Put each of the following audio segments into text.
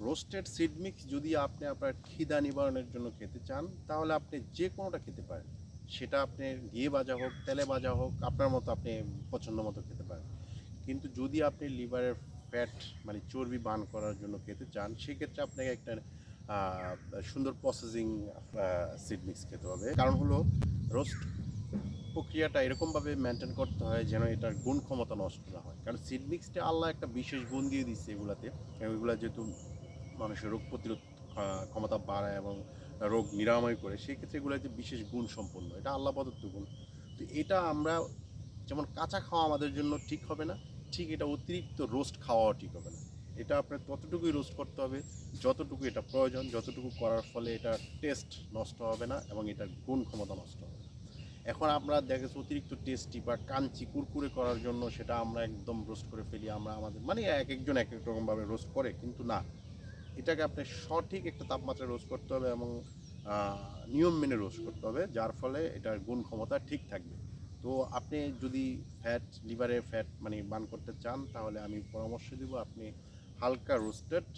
Roasted seed mix যদি আপনি আপনার খিদা নিবারণের জন্য খেতে চান, তাহলে আপনি যে কোনোটা খেতে পারেন। সেটা আপনি ঘিয়ে ভাজা হোক, তেলে ভাজা হোক, আপনার মতো আপনি পছন্দ মতো খেতে পারেন। কিন্তু যদি আপনি লিভারের ফ্যাট মানে চর্বি বান করার জন্য খেতে চান, সেক্ষেত্রে আপনাকে একটা সুন্দর প্রসেসিং সিড মিক্স খেতে হবে। কারণ হলো, রোস্ট প্রক্রিয়াটা এরকমভাবে মেনটেন করতে হয় যেন এটার গুণ ক্ষমতা নষ্ট না হয়। কারণ সিড মিক্সটা আল্লাহ একটা বিশেষ গুণ দিয়ে দিচ্ছে এগুলাতে। এগুলো যেহেতু মানুষের রোগ প্রতিরোধ ক্ষমতা বাড়ায় এবং রোগ নিরাময় করে, সেই ক্ষেত্রে এগুলো যে বিশেষ গুণ সম্পন্ন, এটা আল্লাহ প্রদত্ত গুণ। তো এটা আমরা যেমন কাঁচা খাওয়া আমাদের জন্য ঠিক হবে না, ঠিক এটা অতিরিক্ত রোস্ট খাওয়াও ঠিক হবে না। এটা আপনার ততটুকুই রোস্ট করতে হবে, যতটুকু এটা প্রয়োজন, যতটুকু করার ফলে এটা টেস্ট নষ্ট হবে না এবং এটার গুণ ক্ষমতা নষ্ট হবে। এখন আমরা দেখেছি অতিরিক্ত টেস্টি বা কাঞ্চি কুরকুরে করার জন্য সেটা আমরা একদম রোস্ট করে ফেলি, আমরা আমাদের মানে এক একজন এক এক রকমভাবে রোস্ট করে, কিন্তু না। এটাকে আপনি সঠিক একটা তাপমাত্রা রোস্ট করতে হবে এবং নিয়ম মেনে রোস্ট করতে হবে, যার ফলে এটার গুণ ক্ষমতা ঠিক থাকবে। তো আপনি যদি ফ্যাট লিভারে ফ্যাট মানে বান করতে চান, তাহলে আমি পরামর্শ দিব আপনি হালকা রোস্টেড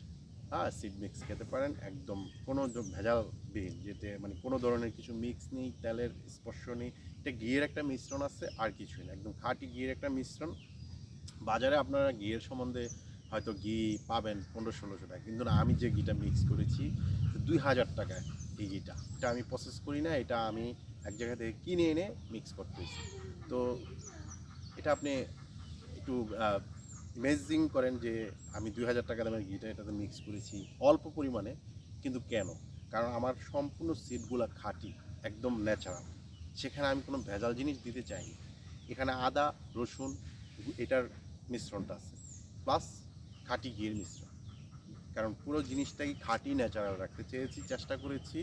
হ্যাঁ সিড মিক্স খেতে পারেন, একদম কোনো ভেজাল বিহীন যেতে মানে কোনো ধরনের কিছু মিক্স নেই, তেলের স্পর্শ নেই, এটা ঘিয়ের একটা মিশ্রণ আছে, আর কিছুই না, একদম খাঁটি ঘিয়ের একটা মিশ্রণ। বাজারে আপনারা ঘিয়ের সম্বন্ধে হয়তো ঘি পাবেন পনেরো ষোলোশো টাকা। কিন্তু না, আমি যে ঘিটা মিক্স করেছি দুই হাজার টাকায় এই ঘিটা। এটা আমি প্রসেস করি না, এটা আমি এক জায়গা থেকে কিনে এনে মিক্স করতেছি তো এটা আপনি একটু ইমেজিং করেন যে আমি দুই হাজার টাকা দামের ঘিটা এটাতে মিক্স করেছি অল্প পরিমাণে, কিন্তু কেন? কারণ আমার সম্পূর্ণ সিটগুলো খাঁটি, একদম ন্যাচারাল সেখানে আমি কোনো ভেজাল জিনিস দিতে চাইনি। এখানে আদা, রসুন, এটার মিশ্রণটা আছে। প্লাস খাঁটি ঘিয়ের মিশ্রণ। কারণ পুরো জিনিসটাই খাঁটি ন্যাচারাল রাখতে চেয়েছি, চেষ্টা করেছি।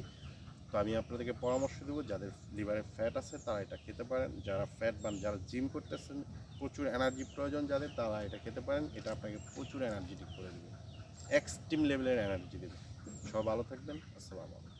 তো আমি আপনাদেরকে পরামর্শ দেবো, যাদের লিভারে ফ্যাট আছে তারা এটা খেতে পারেন। যারা ফ্যাট বান, যারা জিম করতেছেন, প্রচুর এনার্জি প্রয়োজন যাদের, তারা এটা খেতে পারেন। এটা আপনাকে প্রচুর এনার্জেটিক করে দেবে। এক্সট্রিম লেভেলের এনার্জি দেবে। সব ভালো থাকবেন। আসসালামু আলাইকুম।